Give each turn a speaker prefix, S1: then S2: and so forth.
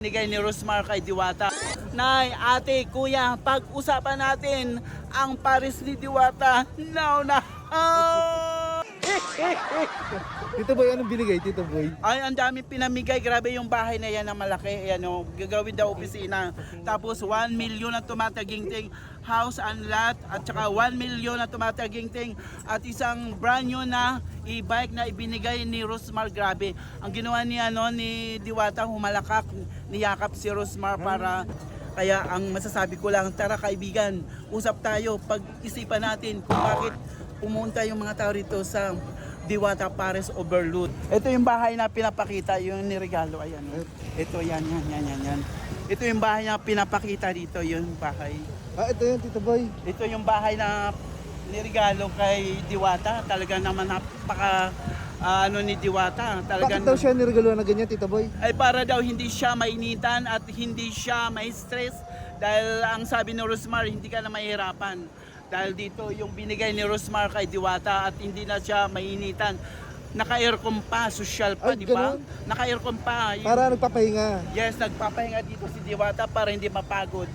S1: Nigay ni Rosmar kay Diwata. Nay, ate, kuya, pag-usapan natin ang Paris ni Diwata. Now na! Ah!
S2: Tito Boy, anong binigay, Tito Boy?
S1: Ay, ang dami pinamigay. Grabe yung bahay na yan na malaki. Ayan, oh, gagawin daw opisina. Tapos 1 million na tumataginting house and lot. At saka 1 million na tumataginting. At isang brand new na e-bike na ibinigay ni Rosmar. Grabe. Ang ginawa ni, ano, ni Diwata, humalakak, niyakap si Rosmar para kaya ang masasabi ko lang, tara kaibigan, usap tayo, pag-isipan natin kung bakit pumunta yung mga tao rito sa Diwata Paris Overload. Ito yung bahay na pinapakita, yung niregalo, ayan. Ito, yan, yan, yan, yan, yan. Ito yung bahay na pinapakita dito, yung bahay.
S2: Ah, ito yun, Tito Boy.
S1: Ito yung bahay na niregalo kay Diwata. Talaga naman napaka ah, ano ni Diwata. Talagang
S2: Bakit daw siya niregalo na ganyan, Tito Boy?
S1: ay para daw hindi siya mainitan at hindi siya may stress dahil ang sabi ni Rosmar hindi ka na mahirapan dahil dito yung binigay ni Rosmar kay Diwata at hindi na siya mainitan naka-aircon pa, social pa, di ba? Naka-aircon pa. Yung-
S2: Para nagpapahinga.
S1: Yes, nagpapahinga dito si Diwata para hindi mapagod.